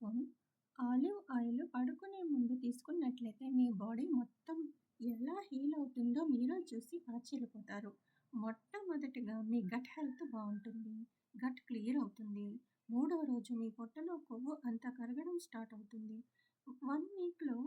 Spoon olive oil పడుకునే ముందు తీసుకున్నట్లయితే మీ బాడీ మొత్తం ఎలా హీల్ అవుతుందో మీరు చూసి ఆశ్చర్యపోతారు. మొట్టమొదటిగా మీ గట్ హెల్త్ బాగుంటుంది గట్ క్లియర్ అవుతుంది. మూడో రోజు మీ పొట్టలో కొవ్వు అంతా కరగడం స్టార్ట్ అవుతుంది. వన్ వీక్లో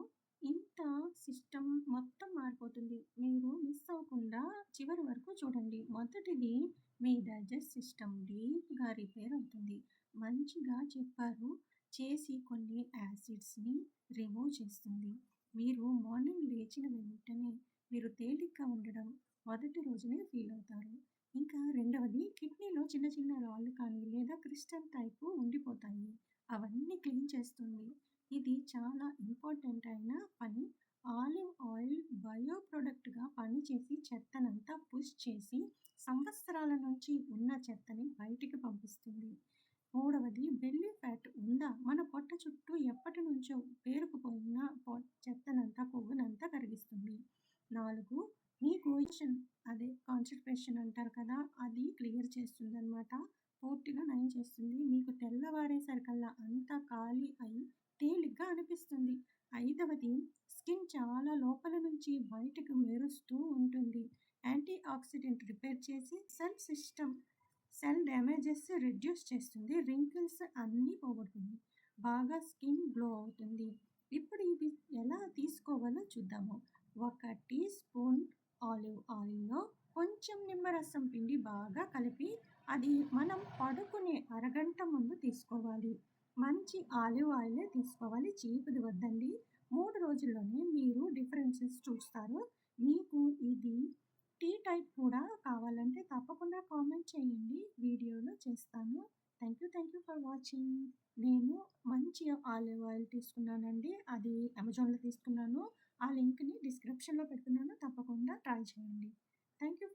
ఇంత సిస్టమ్ మొత్తం మారిపోతుంది. మీరు మిస్ అవ్వకుండా చివరి వరకు చూడండి. మొదటిది మీ డైజెస్ట్ సిస్టమ్ డీప్గా రిపేర్ అవుతుంది. మంచిగా చెప్పారు. చేసి కొన్ని యాసిడ్స్ని రిమూవ్ చేస్తుంది. మీరు మార్నింగ్ లేచిన వెంటనే మీరు తేలిగ్గా ఉండడం మొదటి రోజునే ఫీల్ అవుతారు. ఇంకా రెండవది కిడ్నీలో చిన్న చిన్న రాళ్ళు కానీ లేదా క్రిస్టల్ టైపు ఉండిపోతాయి. అవన్నీ క్లీన్ చేస్తుంది. ఇది చాలా ఇంపార్టెంట్ అయిన పని. ఆలివ్ ఆయిల్ బయో ప్రొడక్ట్గా పనిచేసి చెత్తనంతా పుష్ చేసి సంవత్సరాల నుంచి ఉన్న చెత్తని బయటికి పంపిస్తుంది. మూడవది బెల్లి ఫ్యాట్ ఉందా? మన పొట్ట చుట్టూ ఎప్పటి నుంచో పేరుకుపోయిన చెత్తనంతా కొవ్వునంతా కరిగిస్తుంది. నాలుగు మీ కోయిషన్ అదే కాన్స్టిపేషన్ అంటారు కదా అది క్లియర్ చేస్తుంది అనమాట పూర్తిగా నయం చేస్తుంది. మీకు తెల్లవారేసరికల్లా అంతా ఖాళీ అయి రెండవది స్కిన్ చాలా లోపల నుంచి బయటకు మెరుస్తూ ఉంటుంది. యాంటీ ఆక్సిడెంట్ రిపేర్ చేసి cell system cell damages reduce చేస్తుంది. రింకిల్స్ అన్నీ పోగొడుతుంది. బాగా స్కిన్ గ్లో అవుతుంది. ఇప్పుడు ఇది ఎలా తీసుకోవాలో చూద్దాము. ఒక టీ స్పూన్ ఆలివ్ ఆయిల్లో కొంచెం నిమ్మరసం పిండి బాగా కలిపి అది మనం పడుకునే అరగంట ముందు తీసుకోవాలి. మంచి ఆలివ్ ఆయిలే తీసుకోవాలి. చీపుది వద్దండి. మూడు రోజుల్లోనే మీరు డిఫరెన్సెస్ చూస్తారు. మీకు ఇది టీ టైప్ కూడా కావాలంటే తప్పకుండా కామెంట్ చేయండి. వీడియోలో చేస్తాను. Thank you thank you for watching నేను మంచి ఆలివ్ ఆయిల్ తీసుకున్నానండి. అది అమెజాన్లో తీసుకున్నాను. ఆ లింక్ని డిస్క్రిప్షన్లో పెడుతున్నాను. తప్పకుండా ట్రై చేయండి. Thank you